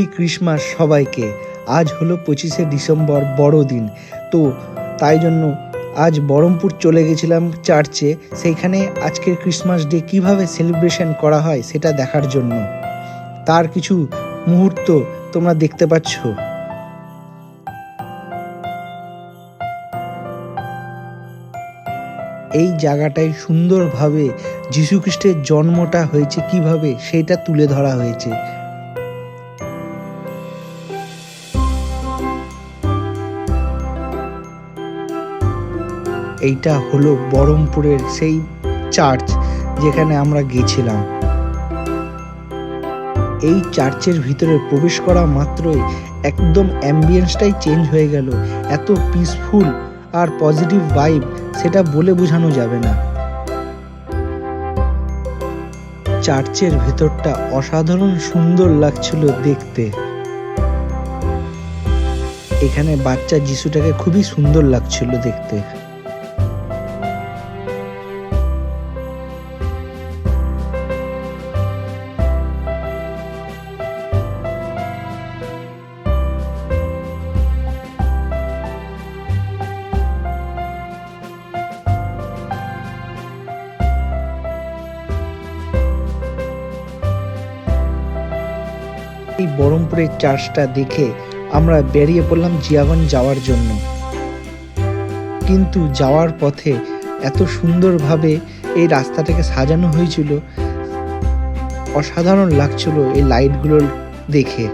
Christmas সবাইকে। আজ হলো পঁচিশে ডিসেম্বর বড়দিন। তো তাই জন্য আজ বহরমপুর চলে গেছিলাম চার্চে। সেইখানে আজকের ক্রিসমাস ডে কীভাবে সেলিব্রেশন করা হয় সেটা দেখার জন্য। তার কিছু মুহূর্ত তোমরা দেখতে পাচ্ছ। এই জায়গাটায় সুন্দরভাবে যীশুখ্রিস্টের জন্মটা হয়েছে কীভাবে সেটা তুলে ধরা হয়েছে। এইটা হলো বহরমপুরের সেই চার্চ যেখানে আমরা গেছিলাম। এই চার্চের ভিতরে প্রবেশ করা মাত্রই একদম অ্যাম্বিয়েন্সটাই চেঞ্জ হয়ে গেল। এত পিসফুল আর পজিটিভ ভাইব সেটা বলে বোঝানো যাবে না। চার্চের ভেতরটা অসাধারণ সুন্দর লাগছিল দেখতে। এখানে বাচ্চা যিশুটাকে খুবই সুন্দর লাগছিল দেখতে। এই বহরমপুরের চার্চটা দেখে আমরা বেরিয়ে পড়লাম জিয়াগঞ্জ যাওয়ার জন্য। কিন্তু যাওয়ার পথে এত সুন্দরভাবে এই রাস্তাটাকে সাজানো হয়েছিল, অসাধারণ লাগছিল এই লাইটগুলো দেখে।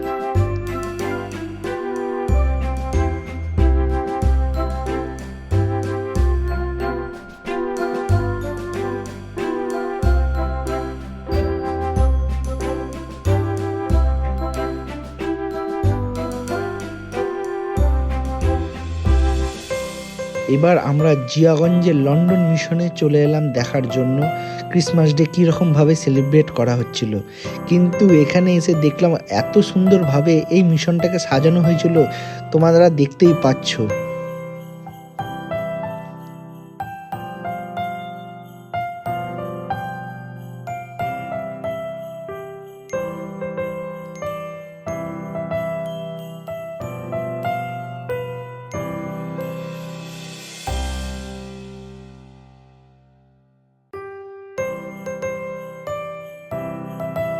এবার আমরা জিয়াগঞ্জের লন্ডন মিশনে চলে এলাম দেখার জন্য। ক্রিসমাস ডে কীরকমভাবে সেলিব্রেট করা হচ্ছিল। কিন্তু এখানে এসে দেখলাম এত সুন্দরভাবে এই মিশনটাকে সাজানো হয়েছিল। তোমরা দেখতেই পাচ্ছ।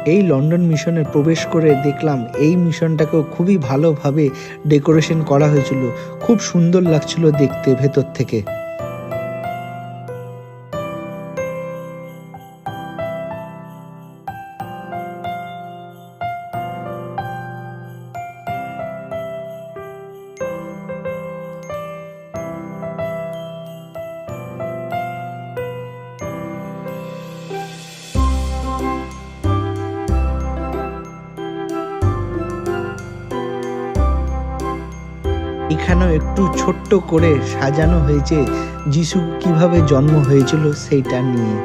এই লন্ডন মিশনে প্রবেশ করে দেখলাম এই মিশনটাকেও খুবই ভালোভাবে ডেকোরেশন করা হয়েছিল। খুব সুন্দর লাগছিল দেখতে ভেতর থেকে। এখানেও একটু ছোট্ট করে সাজানো হয়েছে যিশু কীভাবে জন্ম হয়েছিল সেইটা নিয়ে।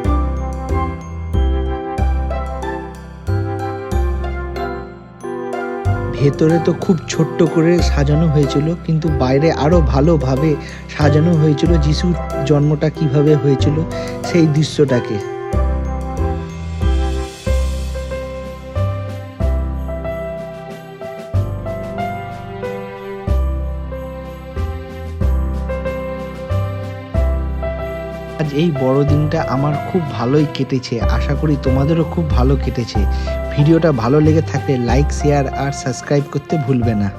ভেতরে তো খুব ছোট্ট করে সাজানো হয়েছিল, কিন্তু বাইরে আরও ভালোভাবে সাজানো হয়েছিল যিশুর জন্মটা কীভাবে হয়েছিল সেই দৃশ্যটাকে। আজ এই বড়দিনটা আমার খুব ভালোই কেটেছে। আশা করি তোমাদেরও খুব ভালো কেটেছে। ভিডিওটা ভালো লেগে থাকলে লাইক শেয়ার আর সাবস্ক্রাইব করতে ভুলবে না।